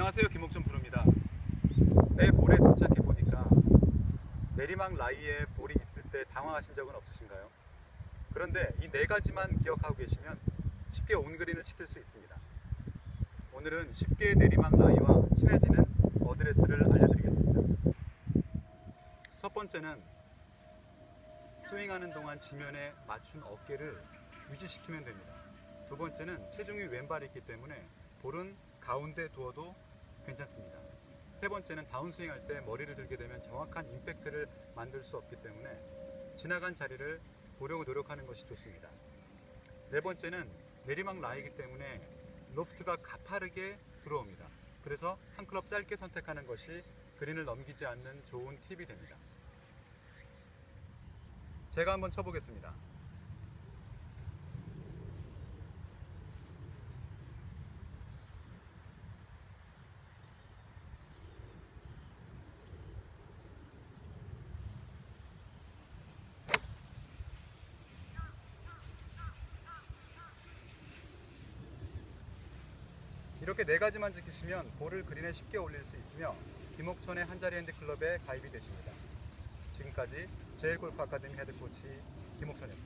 안녕하세요. 김옥준 프로입니다. 내 볼에 도착해 보니까 내리막 라이에 볼이 있을 때 당황하신 적은 없으신가요? 그런데 이 네 가지만 기억하고 계시면 쉽게 온그린을 시킬 수 있습니다. 오늘은 쉽게 내리막 라이와 친해지는 어드레스를 알려드리겠습니다. 첫 번째는 스윙하는 동안 지면에 맞춘 어깨를 유지시키면 됩니다. 두 번째는 체중이 왼발에 있기 때문에 볼은 가운데 두어도 괜찮습니다. 세 번째는 다운스윙 할 때 머리를 들게 되면 정확한 임팩트를 만들 수 없기 때문에 지나간 자리를 보려고 노력하는 것이 좋습니다. 네 번째는 내리막 라이기 때문에 로프트가 가파르게 들어옵니다. 그래서 한 클럽 짧게 선택하는 것이 그린을 넘기지 않는 좋은 팁이 됩니다. 제가 한번 쳐보겠습니다. 이렇게 네 가지만 지키시면 볼을 그린에 쉽게 올릴 수 있으며 김옥천의 한자리 핸드클럽에 가입이 되십니다. 지금까지 제일골프 아카데미 헤드코치 김옥천이었습니다.